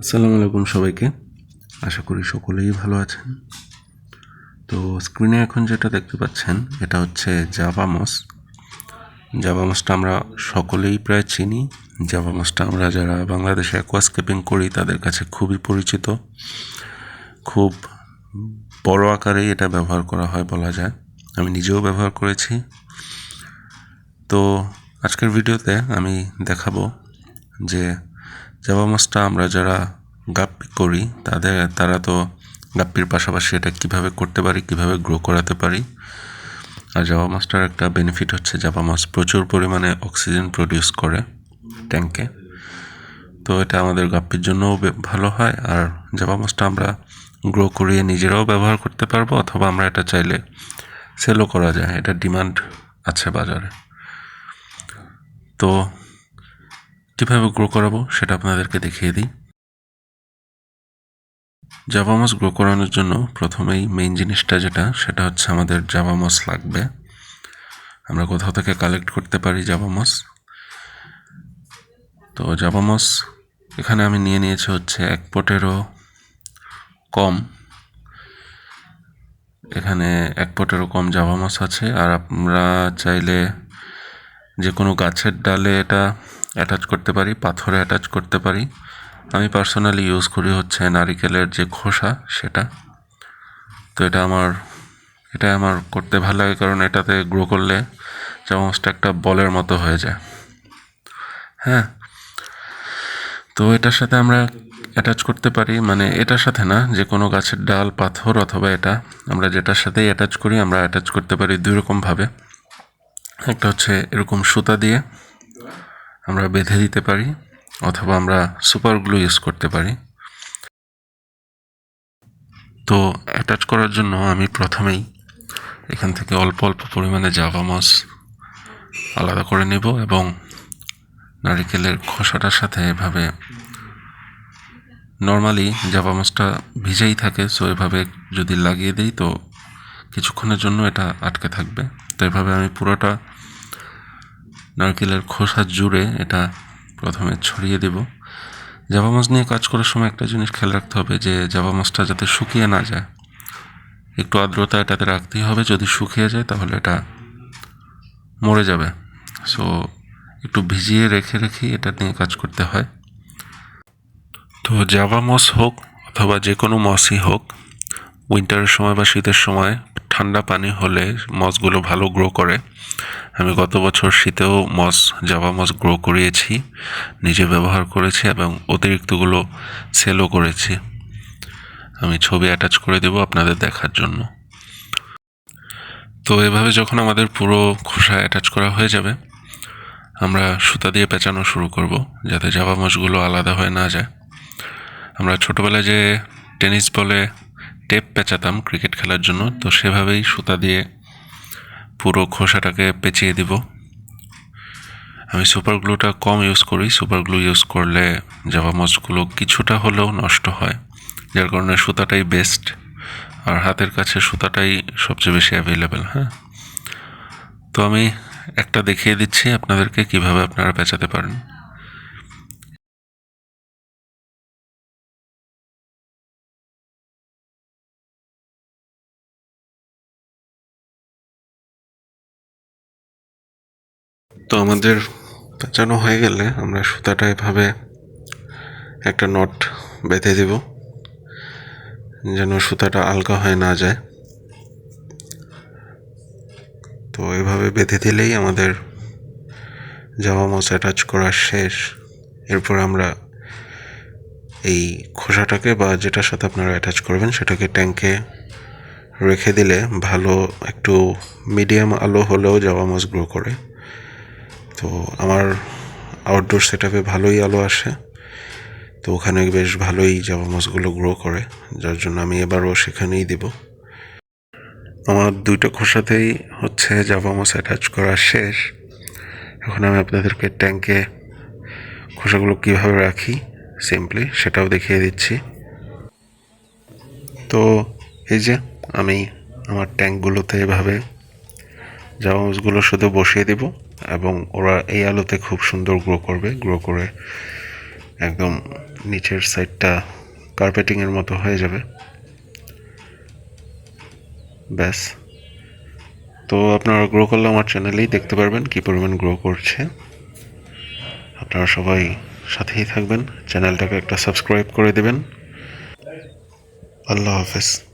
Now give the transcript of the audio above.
আসসালামু আলাইকুম সবাইকে। আশা করি সকলেই ভালো আছেন। তো স্ক্রিনে এখন যেটা দেখতে পাচ্ছেন, এটা হচ্ছে জাভামস জাভামসটা আমরা সকলেই প্রায় চিনি। জাভামসটা আমরা যারা বাংলাদেশে অ্যাকোয়াস্কেপিং করি, তাদের কাছে খুবই পরিচিত। খুব বড় আকারেই এটা ব্যবহার করা হয় বলা যায়। আমি নিজেও ব্যবহার করেছি। তো আজকের ভিডিওতে আমি দেখাবো যে জাভা মাছটা আমরা যারা গাপ্পি করি, তাদের, তারা তো গাপ্পির পাশাপাশি এটা কীভাবে করতে পারি, কীভাবে গ্রো করাতে পারি। আর জাবা মাছটার একটা বেনিফিট হচ্ছে জাভা মাছ প্রচুর পরিমাণে অক্সিজেন প্রডিউস করে ট্যাঙ্কে তো এটা আমাদের গাপ্পির জন্যও ভালো হয়। আর জাভা মাছটা আমরা গ্রো করিয়ে নিজেরাও ব্যবহার করতে পারব, অথবা আমরা এটা চাইলে সেলও করা যায়। এটা ডিমান্ড আছে বাজারে। তো কীভাবে গ্রো করাবো সেটা আপনাদেরকে দেখিয়ে দিই। জাভা মাছ গ্রো করানোর জন্য প্রথমেই মেইন জিনিসটা যেটা, সেটা হচ্ছে আমাদের জাভা মাছ লাগবে। আমরা কোথাও থেকে কালেক্ট করতে পারি জাভা মাছ তো জাভা মাছ এখানে আমি নিয়ে নিয়েছি হচ্ছে এক পটেরও কম। এখানে এক পটেরও কম জাভা মাছ আছে। আর আমরা চাইলে যে কোনো গাছের ডালে এটা অ্যাটাচ করতে পারি, পাথরে অ্যাটাচ করতে পারি। আমি পার্সোনালি ইউজ করি হচ্ছে নারিকেলের যে খোসা, সেটা। তো এটা আমার এটা আমার করতে ভালো লাগে কারণ এটাতে গ্রো করলে চামচটা একটা বলের মতো হয়ে যায়। হ্যাঁ? তো এটার সাথে আমরা অ্যাটাচ করতে পারি মানে এটার সাথে না, যে কোনো গাছের ডাল, পাথর অথবা এটা, আমরা যেটার সাথেই অ্যাটাচ করি, আমরা অ্যাটাচ করতে পারি দুই রকমভাবে একটা হচ্ছে এরকম সুতা দিয়ে আমরা বেঁধে দিতে পারি, অথবা আমরা সুপার গ্লু ইউজ করতে পারি। তো অ্যাটাচ করার জন্য আমি প্রথমেই এখান থেকে অল্প অল্প পরিমাণে জাভা মাছ আলাদা করে নেব এবং নারিকেলের খোসাটার সাথে এভাবে নর্মালি জাভা মাছটা ভিজেই থাকে সো এভাবে যদি লাগিয়ে দিই তো কিছুক্ষণের জন্য এটা আটকে থাকবে। তো এভাবে আমি পুরোটা নারকেলের খোসা জুড়ে এটা প্রথমে ছড়িয়ে দেব। জাভা মাছ নিয়ে কাজ করার সময় একটা জিনিস খেয়াল রাখতে হবে যে জাভা মাছটা যাতে শুকিয়ে না যায়। একটু আর্দ্রতা এটাতে রাখতেই হবে, যদি শুকিয়ে যায় তাহলে এটা মরে যাবে। সো একটু ভিজিয়ে রেখে রেখেই এটা নিয়ে কাজ করতে হয়। তো জাভা মস হোক অথবা যে কোনো মসই হোক উইন্টারের সময় বা শীতের সময় ঠান্ডা পানি হলে মসগুলো ভালো গ্রো করে। আমি গত বছর শীতেও মস, জাভা মস গ্রো করিয়েছি, নিজে ব্যবহার করেছি এবং অতিরিক্তগুলো সেলও করেছি। আমি ছবি অ্যাটাচ করে দেব আপনাদের দেখার জন্য। তো এভাবে যখন আমাদের পুরো খোসা অ্যাটাচ করা হয়ে যাবে, আমরা সুতা দিয়ে পেঁচানো শুরু করব, যাতে জাভা মাছগুলো আলাদা হয়ে না যায়। আমরা ছোটোবেলায় যে টেনিস বলে টেপ পেঁচাতাম, ক্রিকেট খেলার জন্য। তো সেভাবেই সুতা দিয়ে পুরো খোসাটাকে পেঁচিয়ে দিব। আমি সুপার গ্লুটা কম ইউজ করি। সুপার গ্লু ইউজ করলে জাভা মাছগুলো কিছুটা হলেও নষ্ট হয়, যার কারণে সুতাটাই বেস্ট আর হাতের কাছে সুতাটাই সবচেয়ে বেশি অ্যাভেলেবেল হ্যাঁ। তো আমি একটা দেখিয়ে দিচ্ছি আপনাদেরকে কীভাবে আপনারা পেঁচাতে পারেন। তো আমাদের পেঁচানো হয়ে গেলে আমরা সুতাটা এভাবে একটা নট বেঁধে দেব, যেন সুতাটা আলগা হয়ে না যায়। তো এভাবে বেঁধে দিলেই আমাদের জামা মাছ অ্যাটাচ করা শেষ। এরপর আমরা এই খোসাটাকে বা যেটার সাথে আপনারা অ্যাটাচ করবেন সেটাকে ট্যাঙ্কে রেখে দিলে ভালো একটু মিডিয়াম আলো হলেও জামা মাছ গ্রো করে। তো আমার আউটডোর সেট আপে ভালোই আলো আসে। তো ওখানে বেশ ভালোই জামা মাছগুলো গ্রো করে, যার জন্য আমি এবারও সেখানেই দেব। আমার দুইটা খোসাতেই হচ্ছে জাভা মাছ অ্যাটাচ করা শেষ। এখন আমি আপনাদেরকে ট্যাঙ্কে খোসাগুলো কীভাবে রাখি সিম্পলি সেটাও দেখিয়ে দিচ্ছি। তো এই যে আমি আমার ট্যাঙ্কগুলোতে এভাবে জামা মাছগুলো শুধু বসিয়ে দেব এবং ওরা এই আলোতে খুব সুন্দর গ্রো করবে। গ্রো করে একদম নিচের সাইডটা কার্পেটিংয়ের মতো হয়ে যাবে। ব্যাস। তো আপনারা গ্রো করলে আমার চ্যানেলেই দেখতে পারবেন কী পরিমাণ গ্রো করছে। আপনারা সবাই সাথেই থাকবেন। চ্যানেলটাকে একটা সাবস্ক্রাইব করে দেবেন। আল্লাহ হাফেজ।